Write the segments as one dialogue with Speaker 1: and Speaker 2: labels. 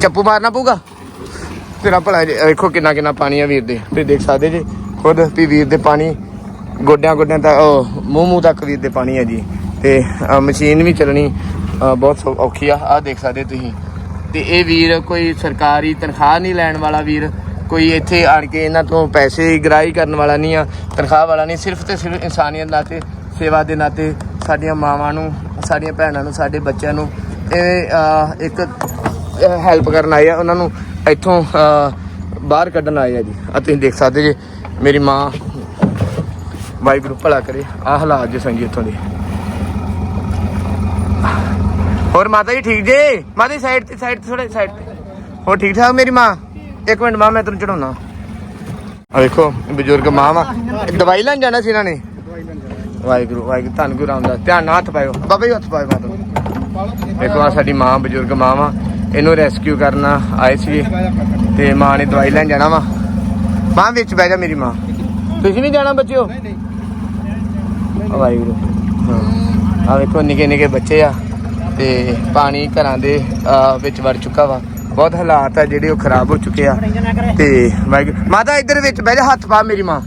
Speaker 1: ਚੱਪੂ ਮਾਰਨਾ ਪਊਗਾ? ਤੇਰਾ ਭਲਾ ਜੀ, ਵੇਖੋ ਕਿੰਨਾ ਕਿੰਨਾ ਪਾਣੀ ਆ ਵੀਰ ਦੇ। ਤੁਸੀਂ ਦੇਖ ਸਕਦੇ ਜੀ ਖੁਦ ਵੀ ਵੀਰ ਦੇ ਪਾਣੀ ਗੋਡਿਆਂ ਗੋਡਿਆਂ ਤੱਕ ਉਹ, ਮੂੰਹ ਮੂੰਹ ਤੱਕ ਵੀਰ ਦੇ ਪਾਣੀ ਆ ਜੀ। ਤੇ ਮਸ਼ੀਨ ਵੀ ਚੱਲਣੀ ਬਹੁਤ ਸੌ- ਔਖੀ ਆ। ਆ ਦੇਖ ਸਕਦੇ ਤੁਸੀਂ। ਤੇ ਇਹ ਵੀਰ ਕੋਈ ਸਰਕਾਰੀ ਤਨਖਾਹ ਨਹੀਂ ਲੈਣ ਵਾਲਾ ਵੀਰ। ਕੋਈ ਇੱਥੇ ਆਣ ਕੇ ਇਹਨਾਂ ਤੋਂ ਪੈਸੇ ਗ੍ਰਾਈ ਕਰਨ ਵਾਲਾ ਨਹੀਂ ਆ। ਤਨਖਾਹ ਵਾਲਾ ਨਹੀਂ ਸਿਰਫ ਤੇ ਸਿਰਫ ਇਨਸਾਨੀਅਤ ਨਾਤੇ ਸੇਵਾ ਦੇ ਨਾਤੇ ਸਾਡੀਆਂ ਮਾਵਾਂ ਨੂੰ ਸਾਡੀਆਂ ਭੈਣਾਂ ਨੂੰ ਸਾਡੇ ਬੱਚਿਆਂ ਨੂੰ ਇਹ ਇੱਕ ਹੈਲਪ ਕਰਨ ਆਏ ਆ, ਉਹਨਾਂ ਨੂੰ ਇੱਥੋਂ ਬਾਹਰ ਕੱਢਣ ਆਏ ਆ ਜੀ। ਆ ਤੁਸੀਂ ਦੇਖ ਸਕਦੇ ਜੀ, ਮੇਰੀ ਮਾਂ ਵਾਹਿਗੁਰੂ ਭਲਾ ਕਰੇ ਆ ਹਾਲਾਤ ਜੇ ਸੰਗੀ ਇੱਥੋਂ ਦੇ। ਹੋਰ ਮਾਤਾ ਜੀ ਠੀਕ ਜੇ? ਮਾਤਾ ਜੀ ਸਾਈਡ ਤੇ ਸਾਈਡ ਤੇ ਥੋੜੇ ਸਾਈਡ ਤੇ। ਹੋਰ ਠੀਕ ਠਾਕ ਮੇਰੀ ਮਾਂ? ਇੱਕ ਮਿੰਟ ਮਾਂ, ਮੈਂ ਤੈਨੂੰ ਚੜਾਉਣਾ। ਆ ਵੇਖੋ, ਬਜ਼ੁਰਗ ਮਾਂ ਵਾ। ਦਵਾਈ ਲੈਣ ਜਾਣਾ ਸੀ ਇਹਨਾਂ ਨੇ? ਵਾਹਿਗੁਰੂ ਵਾਹਿਗੁਰੂ, ਧੰਨ ਗੁਰੂ ਰਾਮਦਾਸ। ਧਿਆਨ ਨਾਲ ਹੱਥ ਪਾਇਓ। ਬਾਬਾ ਜੀ ਹੱਥ ਪਾਇਓ ਮਾਤਾ ਨੂੰ। ਦੇਖੋ ਆ ਸਾਡੀ ਮਾਂ, ਬਜ਼ੁਰਗ ਮਾਂ ਵਾ। ਇਹਨੂੰ ਰੈਸਕਿਊ ਕਰਨਾ ਆਏ ਸੀ ਤੇ ਮਾਂ ਨੇ ਦਵਾਈ ਲੈਣ ਜਾਣਾ ਵਾ। ਮਾਂ ਵਿੱਚ ਬਹਿ ਜਾ ਮੇਰੀ ਮਾਂ। ਤੁਸੀਂ ਨਹੀਂ ਜਾਣਾ ਬੱਚਿਓ? ਆ ਵਾਹਿਗੁਰੂ। ਹਾਂ। ਆ ਵੇਖੋ ਨਿੱਕੇ ਨਿੱਕੇ ਬੱਚੇ ਆ ਤੇ ਪਾਣੀ ਘਰਾਂ ਦੇ ਵਿੱਚ ਵੜ ਚੁੱਕਾ ਵਾ। ਬਹੁਤ ਹਾਲਾਤ ਆ ਜਿਹੜੇ ਉਹ ਖਰਾਬ ਹੋ ਚੁੱਕੇ ਆ। ਤੇ ਵਾਹਿਗੁਰੂ। ਮਾਤਾ ਇੱਧਰ ਵਿੱਚ ਬਹਿ ਜਾ ਹੱਥ ਪਾ ਮੇਰੀ ਮਾਂ।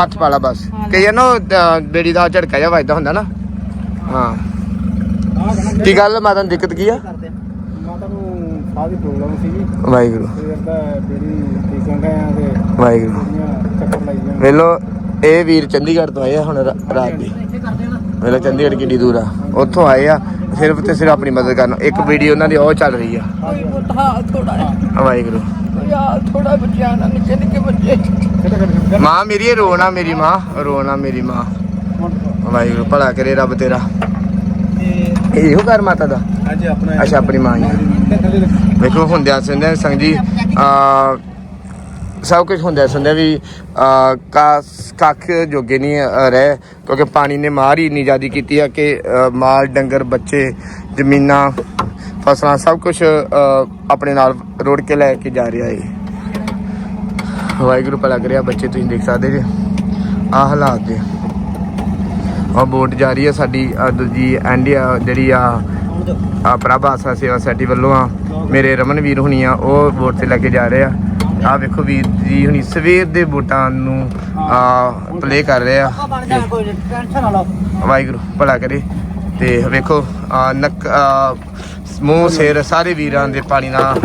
Speaker 1: ਹੱਥ ਪਾ ਲਾ ਬਸ। ਕਈ ਨਾ ਬੇੜੀ ਦਾ ਝੜਕਾ ਜਿਹਾ ਵੱਜਦਾ ਹੁੰਦਾ ਨਾ। ਹਾਂ। ਕੀ ਗੱਲ ਮਾਤਾ ਨੂੰ ਦਿੱਕਤ ਕੀ ਆ?
Speaker 2: ਪ੍ਰੋਬਲਮ
Speaker 1: ਵਾਹਿਗੁਰੂ।
Speaker 2: ਤੇ ਦਾ ਜਿਹੜੀ ਟ੍ਰੀਟਮੈਂਟ ਆ ਤੇ
Speaker 1: ਵਾਹਿਗੁਰੂ।
Speaker 2: ਜਿਹੜੀਆਂ ਚੱਕਰ ਲਾਈ ਜਾਂਦੇ।
Speaker 1: ਵੇਲੋ ਇਹ ਵੀਰ ਚੰਡੀਗੜ੍ਹ ਤੋਂ ਆਏ ਆ ਹੁਣ ਰਾ- ਰਾਤ ਦੇ। ਵੇਲੋ ਚੰਡੀਗੜ੍ਹ ਕਿੰਨੀ ਦੂਰ ਆ। ਉੱਥੋਂ ਆਏ ਆ ਸਿਰਫ ਤੇ ਸਿਰਫ ਆਪਣੀ ਮਦਦ ਕਰਨ। ਇੱਕ ਵੀਡੀਓ ਉਹਨਾਂ ਦੀ ਉਹ ਚੱਲ ਰਹੀ ਆ। ਵਾਹਿਗੁਰੂ।
Speaker 3: ਥੋੜਾ ਬੱਚਿਆਂ ਨਾਲ ਨਿੱਕੇ ਨਿੱਕੇ ਬੱਚੇ।
Speaker 1: ਮਾਂ ਮੇਰੀ ਇਹ ਰੋਣਾ ਮੇਰੀ ਮਾਂ। ਰੋਣਾ ਮੇਰੀ ਮਾਂ। ਵਾਹਿਗੁਰੂ ਭਲਾ ਕਰੇ ਰੱਬ ਤੇਰਾ। ਇਹੋ ਘਰ ਮਾਤਾ ਦਾ।
Speaker 2: ਅੱਜ ਆਪਣਾ
Speaker 1: ਅੱਛਾ ਆਪਣੀ ਮਾਂ ਹੀ ਆ। ਵੇਖੋ ਹੁੰਦਿਆ ਸੁਣਦਿਆਂ ਸੰਗ ਜੀ, ਆ, ਸਭ ਕੁਝ ਹੁੰਦਿਆ ਸੁਣਦਿਆਂ ਵੀ, ਆ ਕੱਖ ਜੋਗੇ ਨਹੀਂ ਰਹਿ, ਕਿਉਂਕਿ ਪਾਣੀ ਨੇ ਮਾਰ ਹੀ ਇੰਨੀ ਜ਼ਿਆਦੀ ਕੀਤੀ ਆ ਕਿ ਮਾਲ, ਡੰਗਰ, ਬੱਚੇ, ਜ਼ਮੀਨਾਂ, ਫਸਲਾਂ, ਸਭ ਕੁਝ ਆਪਣੇ ਨਾਲ ਰੋੜ ਕੇ ਲੈ ਕੇ ਜਾ ਰਿਹਾ ਏ। ਵਾਹਿਗੁਰੂ ਪਤਾ ਲੱਗ ਰਿਹਾ ਬੱਚੇ ਤੁਸੀਂ ਦੇਖ ਸਕਦੇ ਜੇ। ਆ ਹਾਲਾਤ ਜੇ। ਆ ਬੋਟ ਜਾ ਰਹੀ ਆ ਸਾਡੀ ਦੂਜੀ ਇੰਡੀਆ ਜਿਹੜੀ ਆ ਆ ਪ੍ਰਭਾਸਾ ਸੇਵਾ ਸੋਸਾਇਟੀ ਵੱਲੋਂ ਆ। ਮੇਰੇ ਰਮਨ ਵੀਰ ਹੁਣੀ ਆ ਉਹ ਵੋਟ ਤੇ ਲੈ ਕੇ ਜਾ ਰਹੇ ਆ। ਆ ਵੇਖੋ ਵੀਰ ਜੀ ਹੁਣੀ ਸਵੇਰ ਦੇ ਵੋਟਾਂ ਨੂੰ ਆ ਪਲੇ ਕਰ ਰਹੇ ਆ। ਵਾਹਿਗੁਰੂ ਭਲਾ ਕਰੇ। ਤੇ ਵੇਖੋ ਆ ਨੱਕ ਮੂੰਹ ਸਿਰ ਸਾਰੇ ਵੀਰਾਂ ਦੇ ਪਾਣੀ ਨਾਲ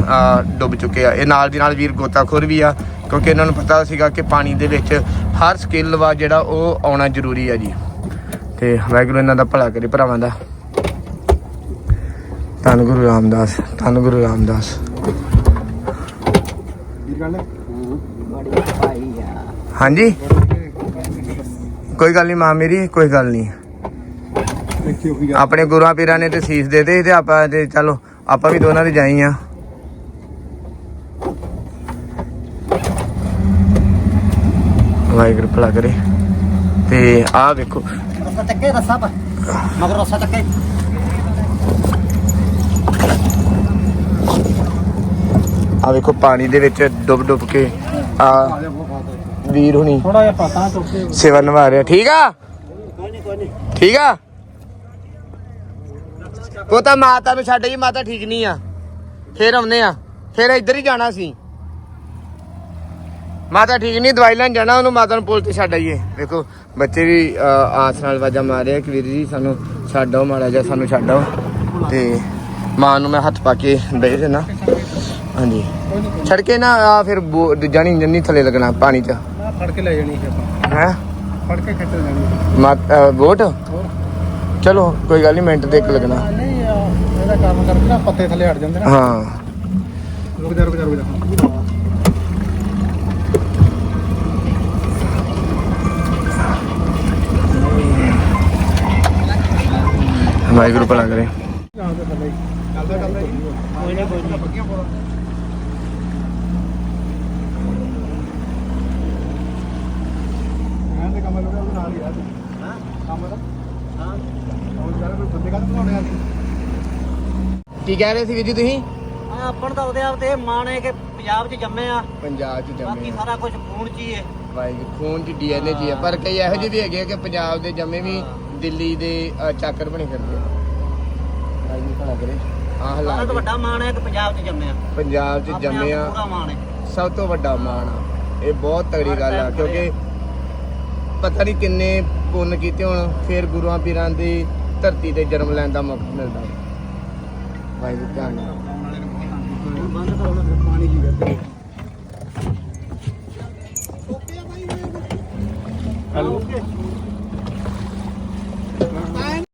Speaker 1: ਡੁੱਬ ਚੁੱਕੇ ਆ। ਇਹ ਨਾਲ ਦੀ ਨਾਲ ਵੀਰ ਗੋਤਾਖੋਰ ਵੀ ਆ ਕਿਉਂਕਿ ਇਹਨਾਂ ਨੂੰ ਪਤਾ ਸੀਗਾ ਕਿ ਪਾਣੀ ਦੇ ਵਿੱਚ ਹਰ ਸਕਿੱਲ ਵਾ ਜਿਹੜਾ ਉਹ ਆਉਣਾ ਜ਼ਰੂਰੀ ਆ ਜੀ। ਤੇ ਵਾਹਿਗੁਰੂ ਇਹਨਾਂ ਦਾ ਭਲਾ ਕਰੇ ਭਰਾਵਾਂ ਦਾ। ਧੰਨ ਗੁਰੂ ਰਾਮਦਾਸ ਧੰਨ ਗੁਰੂ ਰਾਮਦਾਸ।
Speaker 3: ਆ
Speaker 1: ਹਾਂਜੀ? ਕੋਈ ਗੱਲ ਨਹੀਂ ਮਾਂ ਮੇਰੀ ਕੋਈ ਗੱਲ ਨਹੀਂ। ਆਪਣੇ ਗੁਰੂਆਂ ਪੀਰਾਂ ਨੇ ਤੇ ਸੀਸ ਦੇ ਦੇ ਤੇ ਆਪਾਂ ਤੇ ਚਲੋ ਆਪਾਂ ਵੀ ਦੋਨਾਂ ਦੇ ਜਾਈ ਆ। ਵਾਹਿਗੁਰੂ ਭਲਾ ਕਰੇ। ਤੇ ਆਹ ਵੇਖੋ।
Speaker 3: ਰਸਾ ਚੱਕੇ ਰਸਾ ਪਾ ਮਗਰ ਰਸਾ ਚੱਕੇ।
Speaker 1: ਆ ਵੇਖੋ ਪਾਣੀ ਦੇ ਵਿੱਚ ਡੁੱਬ ਡੁੱਬ ਕੇ ਆ ਵੀਰ ਹੁਣੀ
Speaker 2: ਥੋੜਾ ਜਿਹਾ ਪਾਤਾ ਚੁੱਕੇ
Speaker 1: ਸੇਵਾ ਨਿਭਾ ਰਿਹਾ। ਠੀਕ ਆ?
Speaker 3: ਕੋਈ ਨਹੀਂ ਕੋਈ ਨਹੀਂ
Speaker 1: ਠੀਕ ਆ? ਪੋਤਾ ਮਾਤਾ ਨੂੰ ਛੱਡ ਜੀ ਮਾਤਾ ਠੀਕ ਨਹੀਂ ਆ। ਫੇਰ ਆਉਨੇ ਆ। ਫੇਰ ਇੱਧਰ ਹੀ ਜਾਣਾ ਸੀ। ਮਾਤਾ ਠੀਕ ਨਹੀਂ ਦਵਾਈ ਲੈਣ ਜਾਣਾ ਉਹਨੂੰ ਮਾਤਾ ਨੂੰ ਪੁਲ ਤੇ ਛੱਡ ਆਈਏ। ਵੇਖੋ ਬੱਚੇ ਵੀ ਅਹ, ਆਸ ਨਾਲ ਵਾਜਾ ਮਾਰ ਰਹੇ ਕਿ ਵੀਰ ਜੀ ਸਾਨੂੰ ਛੱਡ ਆਓ ਮਾੜਾ ਜਿਹਾ ਸਾਨੂੰ ਛੱਡ ਆਓ। ਤੇ ਮਾਂ ਨੂੰ ਮੈਂ ਹੱਥ ਪਾ ਕੇ ਬਹਿ ਦੇਣਾ ਹਾਂਜੀ ਛੱਡ ਕੇ ਨਾ ਆ ਫਿਰ ਬੋ- ਦੂਜਾ ਨਹੀਂ ਜੰਨੀ ਥੱਲੇ ਲੱਗਣਾ ਪਾਣੀ 'ਚ
Speaker 2: ਮੈਂ ਫੜ ਕੇ ਲੈ ਜਾਣੀ ਸੀ ਆਪਾਂ
Speaker 1: ਹੈ
Speaker 2: ਫੜ ਕੇ ਖੱਟ ਜਾਣੀ
Speaker 1: ਮਾ ਵੋਟ
Speaker 2: ਹੋਰ
Speaker 1: ਚਲੋ ਕੋਈ ਗੱਲ ਨਹੀਂ ਮਿੰਟ ਤੇ ਇੱਕ ਲੱਗਣਾ
Speaker 2: ਨਹੀਂ ਆ, ਇਹਦਾ ਕੰਮ ਕਰਕੇ ਨਾ ਪੱਤੇ ਥੱਲੇ ਹਟ ਜਾਂਦੇ ਨਾ
Speaker 1: ਹਾਂ
Speaker 2: ਰੁਕ ਜਾ ਰੁਕ ਜਾ ਰੁਕ ਜਾ
Speaker 1: ਵਾਹਿਗੁਰੂ ਭਲਾ ਕਰੇ
Speaker 2: ਚੱਲਦਾ ਚੱਲਦਾ ਕੋਈ ਨਹੀਂ ਕੋਈ ਨਹੀਂ ਹਾਂ ਤੇ ਕੰਮ ਲੋਕਾਂ ਨਾਲ ਹੀ ਆ ਹਾਂ ਕੰਮ ਦਾ ਹਾਂ ਉਹ ਯਾਰ ਕੋਈ ਬੰਦੇ ਕਾਹਦੇ ਬਣਾਉਣੇ ਆ
Speaker 1: ਕੀ ਕਹਿ ਰਹੇ ਸੀ ਵੀਰ ਜੀ ਤੁਸੀਂ?
Speaker 3: ਆ ਆਪਣ ਤਾਂ ਉਹਦੇ ਆਪ ਤੇ ਮਾਣ ਹੈ ਕਿ ਪੰਜਾਬ 'ਚ ਜੰਮੇ ਆ।
Speaker 1: ਪੰਜਾਬ ਚ
Speaker 3: ਬਾਕੀ
Speaker 1: ਜੰਮੇ
Speaker 3: ਸਾਰਾ ਕੁਝ ਖੂਨ 'ਚ ਹੀ ਹੈ।
Speaker 1: ਵਾਹਿਗੁਰੂ ਖੂਨ ਚ ਡੀਐਨਏ ਚ ਹੀ ਆ। ਪਰ ਕਈ ਇਹੋ ਜਿਹੇ ਵੀ ਹੈਗੇ ਆ ਕਿ ਪੰਜਾਬ ਦੇ ਜੰਮੇ ਵੀ ਦਿੱਲੀ ਦੇ ਅ, ਚਾਕਰ ਬਣੇ ਫਿਰਦੇ ਆ। ਵਾਹਿਗੁਰੂ ਭਲਾ ਕਰੇ। ਆਹ
Speaker 3: ਸਾਡਾ
Speaker 1: ਹਾਲਾਤ
Speaker 3: ਤਾਂ ਵੱਡਾ ਮਾਣ ਹੈ ਕਿ ਪੰਜਾਬ 'ਚ ਜੰਮਿਆ
Speaker 1: ਪੰਜਾਬ 'ਚ
Speaker 3: ਆਪਣੇ ਆਪ
Speaker 1: ਜੰਮੇ
Speaker 3: ਨੂੰ
Speaker 1: ਆ।
Speaker 3: ਪੂਰਾ ਮਾਣ ਹੈ।
Speaker 1: ਸਭ ਤੋਂ ਵੱਡਾ ਮਾਣ ਆ। ਇਹ ਬਹੁਤ ਤਗੜੀ ਗੱਲ ਆ ਕਿਉਂਕਿ ਪਤਾ ਨਹੀਂ ਕਿੰਨੇ ਪੁੰਨ ਕੀਤੇ ਹੋਣ, ਫਿਰ ਗੁਰੂਆਂ ਪੀਰਾਂ ਦੀ ਧਰਤੀ ਤੇ ਜਨਮ ਲੈਣ ਦਾ ਮੌਕਾ ਮਿਲਦਾ। ਵਾਹਿਗੁਰੂ ਧਿਆਨ
Speaker 2: ਬੰਦ ਕਰੋ ਨਾ ਪਾਣੀ ਕੀ ਕਰਦੇ